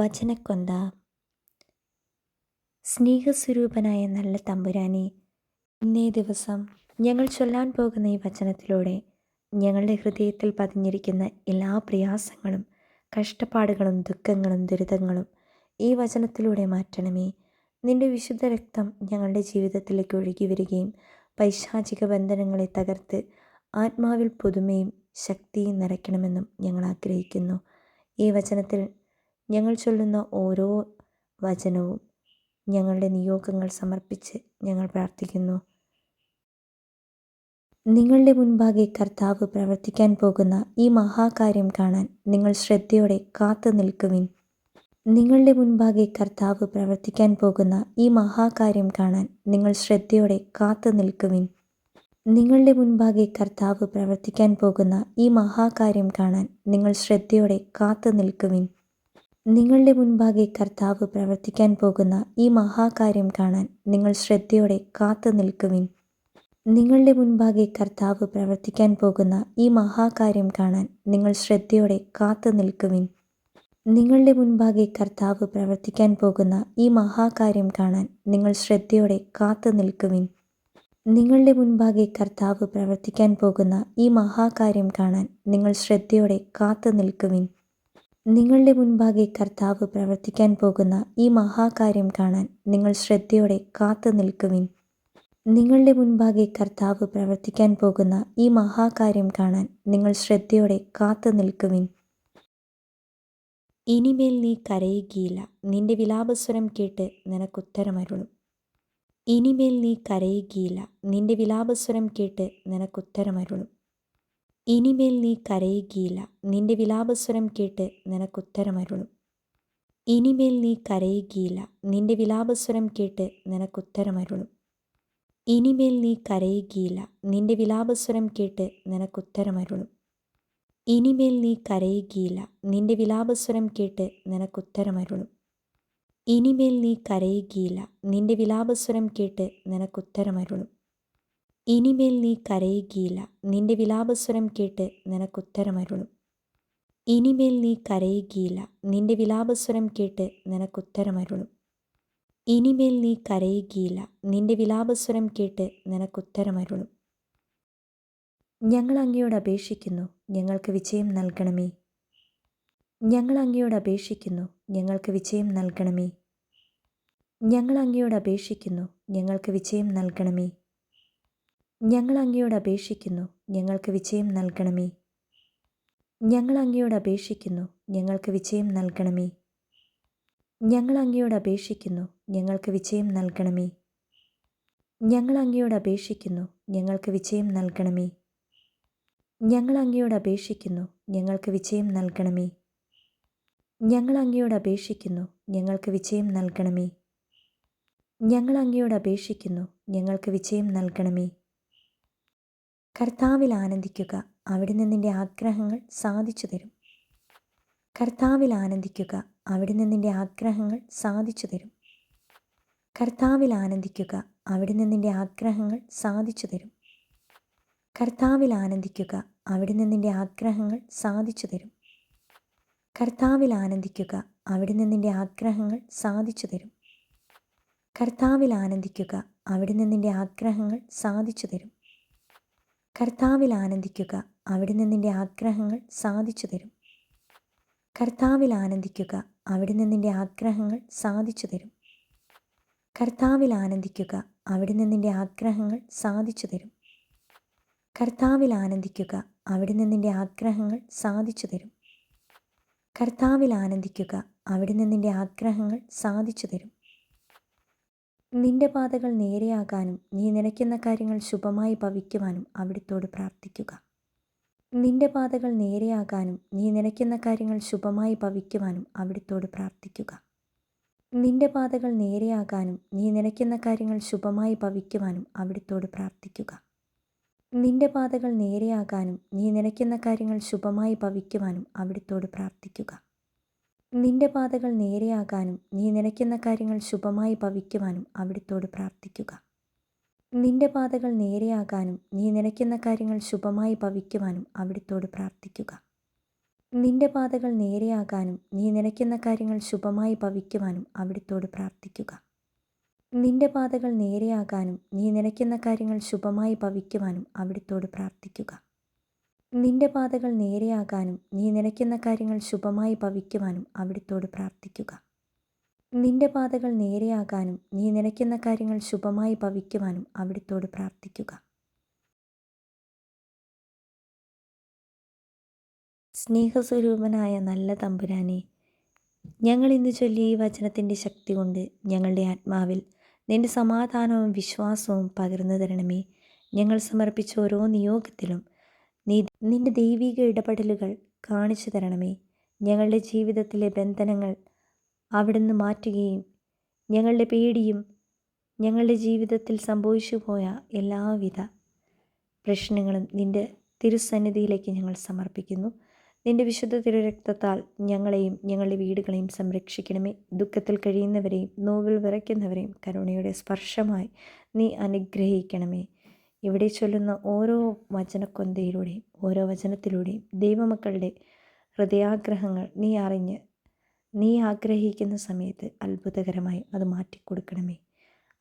വചനക്കൊന്ത. സ്നേഹസ്വരൂപനായ നല്ല തമ്പുരാനെ ഇന്നേ ദിവസം ഞങ്ങൾ ചൊല്ലാൻ പോകുന്ന ഈ വചനത്തിലൂടെ ഞങ്ങളുടെ ഹൃദയത്തിൽ പതിഞ്ഞിരിക്കുന്ന എല്ലാ പ്രയാസങ്ങളും കഷ്ടപ്പാടുകളും ദുഃഖങ്ങളും ദുരിതങ്ങളും ഈ വചനത്തിലൂടെ മാറ്റണമേ. നിന്റെ വിശുദ്ധ രക്തം ഞങ്ങളുടെ ജീവിതത്തിലേക്ക് ഒഴുകി വരികയും പൈശാചിക ബന്ധനങ്ങളെ തകർത്ത് ആത്മാവിൽ പുതുമയും ശക്തിയും നിറയ്ക്കണമെന്നും ഞങ്ങൾ ആഗ്രഹിക്കുന്നു. ഈ വചനത്തിൽ ഞങ്ങൾ ചൊല്ലുന്ന ഓരോ വചനവും ഞങ്ങളുടെ നിയോഗങ്ങൾ സമർപ്പിച്ച് ഞങ്ങൾ പ്രാർത്ഥിക്കുന്നു. നിങ്ങളുടെ മുൻപാകെ കർത്താവ് പ്രവർത്തിക്കാൻ പോകുന്ന ഈ മഹാകാര്യം കാണാൻ നിങ്ങൾ ശ്രദ്ധയോടെ കാത്തു നിൽക്കുവിൻ. നിങ്ങളുടെ മുൻപാകെ കർത്താവ് പ്രവർത്തിക്കാൻ പോകുന്ന ഈ മഹാകാര്യം കാണാൻ നിങ്ങൾ ശ്രദ്ധയോടെ കാത്തു നിൽക്കുവിൻ. നിങ്ങളുടെ മുൻപാകെ കർത്താവ് പ്രവർത്തിക്കാൻ പോകുന്ന ഈ മഹാകാര്യം കാണാൻ നിങ്ങൾ ശ്രദ്ധയോടെ കാത്തു നിൽക്കുവിൻ. നിങ്ങളുടെ മുൻപാകെ കർത്താവ് പ്രവർത്തിക്കാൻ പോകുന്ന ഈ മഹാകാര്യം കാണാൻ നിങ്ങൾ ശ്രദ്ധയോടെ കാത്തു നിൽക്കുവിൻ. നിങ്ങളുടെ മുൻപാകെ കർത്താവ് പ്രവർത്തിക്കാൻ പോകുന്ന ഈ മഹാകാര്യം കാണാൻ നിങ്ങൾ ശ്രദ്ധയോടെ കാത്തു നിൽക്കുവിൻ. നിങ്ങളുടെ മുൻപാകെ കർത്താവ് പ്രവർത്തിക്കാൻ പോകുന്ന ഈ മഹാകാര്യം കാണാൻ നിങ്ങൾ ശ്രദ്ധയോടെ കാത്തു നിൽക്കുവിൻ. നിങ്ങളുടെ മുൻപാകെ കർത്താവ് പ്രവർത്തിക്കാൻ പോകുന്ന ഈ മഹാകാര്യം കാണാൻ നിങ്ങൾ ശ്രദ്ധയോടെ കാത്തു നിൽക്കുവിൻ. നിങ്ങളുടെ മുൻപാകെ കർത്താവ് പ്രവർത്തിക്കാൻ പോകുന്ന ഈ മഹാകാര്യം കാണാൻ നിങ്ങൾ ശ്രദ്ധയോടെ കാത്തു നിൽക്കുവിൻ. നിങ്ങളുടെ മുൻപാകെ കർത്താവ് പ്രവർത്തിക്കാൻ പോകുന്ന ഈ മഹാകാര്യം കാണാൻ നിങ്ങൾ ശ്രദ്ധയോടെ കാത്തു നിൽക്കുവിൻ. ഇനിമേൽ നീ കരയുകയില്ല. നിന്റെ വിലാപസ്വരം കേട്ട് നിനക്കുത്തരമരുളും. ഇനിമേൽ നീ കരയുകയില്ല. നിന്റെ വിലാപസ്വരം കേട്ട് നിനക്കുത്തരമരുളും. ഇനിമേൽ നീ കരയുകയില്ല. നിന്റെ വിലാപസ്വരം കേട്ട് നിനക്കുത്തരമരുളും. ഇനിമേൽ നീ കരയുകയില്ല. നിന്റെ വിലാപസ്വരം കേട്ട് നിനക്കുത്തരമരുളും. ഇനിമേൽ നീ കരയുകയില്ല. നിന്റെ വിലാപസ്വരം കേട്ട് നിനക്കുത്തരമരുളും. ഇനിമേൽ നീ കരയുകയില്ല. നിന്റെ വിലാപസ്വരം കേട്ട് നിനക്കുത്തരമരുളും. ഇനിമേൽ നീ കരയുകയില്ല. നിന്റെ വിലാപസ്വരം കേട്ട് നിനക്കുത്തരമരുളും. ഇനിമേൽ നീ കരയുകയില്ല. നിന്റെ വിലാപസ്വരം കേട്ട് നിനക്കുത്തരമരുളും. ഇനിമേൽ നീ കരയുകയില്ല. നിന്റെ വിലാപസ്വരം കേട്ട് നിനക്കുത്തരമരുളും. ഇനിമേൽ നീ കരയുകയില്ല. നിന്റെ വിലാപസ്വരം കേട്ട് നിനക്കുത്തരമരുളും. ഞങ്ങൾ അങ്ങയോട് അപേക്ഷിക്കുന്നു. ഞങ്ങൾക്ക് വിജയം നൽകണമേ. ഞങ്ങൾ അങ്ങയോട് അപേക്ഷിക്കുന്നു. ഞങ്ങൾക്ക് വിജയം നൽകണമേ. ഞങ്ങൾ അങ്ങയോട് അപേക്ഷിക്കുന്നു. ഞങ്ങൾക്ക് വിജയം നൽകണമേ. ഞങ്ങൾ അങ്ങയോട് അപേക്ഷിക്കുന്നു. ഞങ്ങൾക്ക് വിജയം നൽകണമേ. ഞങ്ങൾ അങ്ങയോട് അപേക്ഷിക്കുന്നു. ഞങ്ങൾക്ക് വിജയം നൽകണമേ. ഞങ്ങൾ അങ്ങയോട് അപേക്ഷിക്കുന്നു. ഞങ്ങൾക്ക് വിജയം നൽകണമേ. ഞങ്ങൾ അങ്ങയോട് അപേക്ഷിക്കുന്നു. ഞങ്ങൾക്ക് വിജയം നൽകണമേ. ഞങ്ങൾ അങ്ങയോട് അപേക്ഷിക്കുന്നു. ഞങ്ങൾക്ക് വിജയം നൽകണമേ. ഞങ്ങൾ അങ്ങയോട് അപേക്ഷിക്കുന്നു. ഞങ്ങൾക്ക് വിജയം നൽകണമേ. ഞങ്ങൾ അങ്ങയോട് അപേക്ഷിക്കുന്നു. ഞങ്ങൾക്ക് വിജയം നൽകണമേ. കർത്താവിൽ ആനന്ദിക്കുക. അവിടെ നിന്നിന്റെ ആഗ്രഹങ്ങൾ സാധിച്ചു തരും. കർത്താവിൽ ആനന്ദിക്കുക. അവിടെ നിന്നിന്റെ ആഗ്രഹങ്ങൾ സാധിച്ചു തരും. കർത്താവിൽ ആനന്ദിക്കുക. അവിടെ നിന്നിന്റെ ആഗ്രഹങ്ങൾ സാധിച്ചു തരും. കർത്താവിൽ ആനന്ദിക്കുക. അവിടെ നിന്നിന്റെ ആഗ്രഹങ്ങൾ സാധിച്ചു തരും. കർത്താവിൽ ആനന്ദിക്കുക. അവിടെ നിന്നിന്റെ ആഗ്രഹങ്ങൾ സാധിച്ചു തരും. കർത്താവിൽ ആനന്ദിക്കുക. അവിടെ നിന്നിന്റെ ആഗ്രഹങ്ങൾ സാധിച്ചു തരും. കർത്താവിൽ ആനന്ദിക്കുക. അവിടെ നിന്നിന്റെ ആഗ്രഹങ്ങൾ സാധിച്ചു തരും. കർത്താവിൽ ആനന്ദിക്കുക. അവിടെ നിന്നിന്റെ ആഗ്രഹങ്ങൾ സാധിച്ചു തരും. കർത്താവിൽ ആനന്ദിക്കുക. അവിടെ നിന്നിന്റെ ആഗ്രഹങ്ങൾ സാധിച്ചു തരും. കർത്താവിൽ ആനന്ദിക്കുക. അവിടെ നിന്നിന്റെ ആഗ്രഹങ്ങൾ സാധിച്ചു തരും. കർത്താവിൽ ആനന്ദിക്കുക. അവിടെ നിന്നിന്റെ ആഗ്രഹങ്ങൾ സാധിച്ചു തരും. നിന്റെ പാതകൾ നേരെയാകാനും നീ നനയ്ക്കുന്ന കാര്യങ്ങൾ ശുഭമായി ഭവിക്കുവാനും അവിടുത്തോട് പ്രാർത്ഥിക്കുക. നിന്റെ പാതകൾ നേരെയാകാനും നീ നനയ്ക്കുന്ന കാര്യങ്ങൾ ശുഭമായി ഭവിക്കുവാനും അവിടുത്തോട് പ്രാർത്ഥിക്കുക. നിന്റെ പാതകൾ നേരെയാകാനും നീ നനയ്ക്കുന്ന കാര്യങ്ങൾ ശുഭമായി ഭവിക്കുവാനും അവിടുത്തോട് പ്രാർത്ഥിക്കുക. നിന്റെ പാതകൾ നേരെയാകാനും നീ നനയ്ക്കുന്ന കാര്യങ്ങൾ ശുഭമായി ഭവിക്കുവാനും അവിടുത്തോട് പ്രാർത്ഥിക്കുക. നിന്റെ പാതകൾ നേരെയാകാനും നീ നനയ്ക്കുന്ന കാര്യങ്ങൾ ശുഭമായി ഭവിക്കുവാനും അവിടുത്തോട് പ്രാർത്ഥിക്കുക. നിന്റെ പാതകൾ നേരെയാകാനും നീ നനയ്ക്കുന്ന കാര്യങ്ങൾ ശുഭമായി ഭവിക്കുവാനും അവിടുത്തോട് പ്രാർത്ഥിക്കുക. നിന്റെ പാതകൾ നേരെയാകാനും നീ നനയ്ക്കുന്ന കാര്യങ്ങൾ ശുഭമായി ഭവിക്കുവാനും അവിടുത്തോട് പ്രാർത്ഥിക്കുക. നിന്റെ പാതകൾ നേരെയാകാനും നീ നനയ്ക്കുന്ന കാര്യങ്ങൾ ശുഭമായി ഭവിക്കുവാനും അവിടുത്തോട് പ്രാർത്ഥിക്കുക. നിന്റെ പാതകൾ നേരെയാകാനും നീ നിനയ്ക്കുന്ന കാര്യങ്ങൾ ശുഭമായി ഭവിക്കുവാനും അവിടുത്തോട് പ്രാർത്ഥിക്കുക. നിന്റെ പാതകൾ നേരെയാകാനും നീ നിനയ്ക്കുന്ന കാര്യങ്ങൾ ശുഭമായി ഭവിക്കുവാനും അവിടുത്തോട് പ്രാർത്ഥിക്കുക. സ്നേഹസ്വരൂപനായ നല്ല തമ്പുരാനെ ഞങ്ങൾ ഇന്ന് ചൊല്ലിയ ഈ വചനത്തിന്റെ ശക്തി കൊണ്ട് ഞങ്ങളുടെ ആത്മാവിൽ നിന്റെ സമാധാനവും വിശ്വാസവും പകർന്നു തരണമേ. ഞങ്ങൾ സമർപ്പിച്ച ഓരോ നിയോഗത്തിലും നീ നിന്റെ ദൈവിക ഇടപെടലുകൾ കാണിച്ചു തരണമേ. ഞങ്ങളുടെ ജീവിതത്തിലെ ബന്ധനങ്ങൾ അവിടുന്ന് മാറ്റുകയും ഞങ്ങളുടെ പേടിയും ഞങ്ങളുടെ ജീവിതത്തിൽ സംഭവിച്ചു പോയ എല്ലാവിധ പ്രശ്നങ്ങളും നിന്റെ തിരുസന്നിധിയിലേക്ക് ഞങ്ങൾ സമർപ്പിക്കുന്നു. നിന്റെ വിശുദ്ധ തിരുരക്തത്താൽ ഞങ്ങളെയും ഞങ്ങളുടെ വീടുകളെയും സംരക്ഷിക്കണമേ. ദുഃഖത്തിൽ കഴിയുന്നവരെയും നോവിൽ വിറയ്ക്കുന്നവരെയും കരുണയുടെ സ്പർശമായി നീ അനുഗ്രഹിക്കണമേ. ഇവിടെ ചൊല്ലുന്ന ഓരോ വചനക്കൊന്തയിലൂടെയും ഓരോ വചനത്തിലൂടെയും ദൈവമക്കളുടെ ഹൃദയാഗ്രഹങ്ങൾ നീ അറിഞ്ഞ് നീ ആഗ്രഹിക്കുന്ന സമയത്ത് അത്ഭുതകരമായി അത് മാറ്റിക്കൊടുക്കണമേ.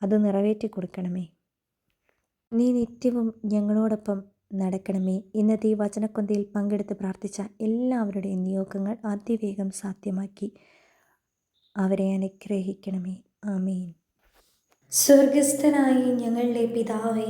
അത് നിറവേറ്റി കൊടുക്കണമേ നീ നിത്യവും ഞങ്ങളോടൊപ്പം നടക്കണമേ. ഇന്നത്തെ ഈ വചനക്കൊന്തയിൽ പങ്കെടുത്ത് പ്രാർത്ഥിച്ച എല്ലാവരുടെയും നിയോഗങ്ങൾ അതിവേഗം സാധ്യമാക്കി അവരെ അനുഗ്രഹിക്കണമേ. ആമീൻ. സ്വർഗസ്ഥനായി ഞങ്ങളുടെ പിതാവേ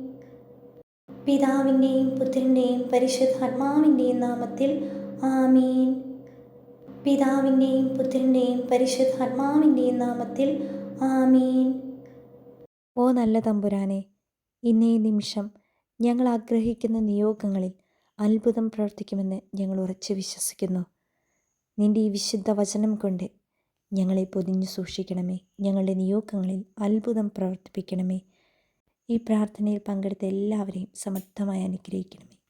പിതാവിന്റെയും പുത്രന്റെയും പരിശുദ്ധാത്മാവിന്റെയും നാമത്തിൽ ആമീൻ. പിതാവിന്റെയും പുത്രന്റെയും പരിശുദ്ധാത്മാവിന്റെയും നാമത്തിൽ ആമീൻ. ഓ നല്ല തമ്പുരാനെ ഇന്നേ നിമിഷം ഞങ്ങൾ ആഗ്രഹിക്കുന്ന നിയോഗങ്ങളിൽ അത്ഭുതം പ്രവർത്തിക്കുമെന്ന് ഞങ്ങൾ ഉറച്ചു വിശ്വസിക്കുന്നു. നിന്റെ ഈ വിശുദ്ധ വചനം കൊണ്ട് ഞങ്ങളെ പൊതിഞ്ഞു സൂക്ഷിക്കണമേ. ഞങ്ങളുടെ നിയോഗങ്ങളിൽ അത്ഭുതം പ്രവർത്തിപ്പിക്കണമേ. ഈ പ്രാർത്ഥനയിൽ പങ്കെടുത്ത എല്ലാവരെയും സമർത്ഥമായി അനുഗ്രഹിക്കണമേ.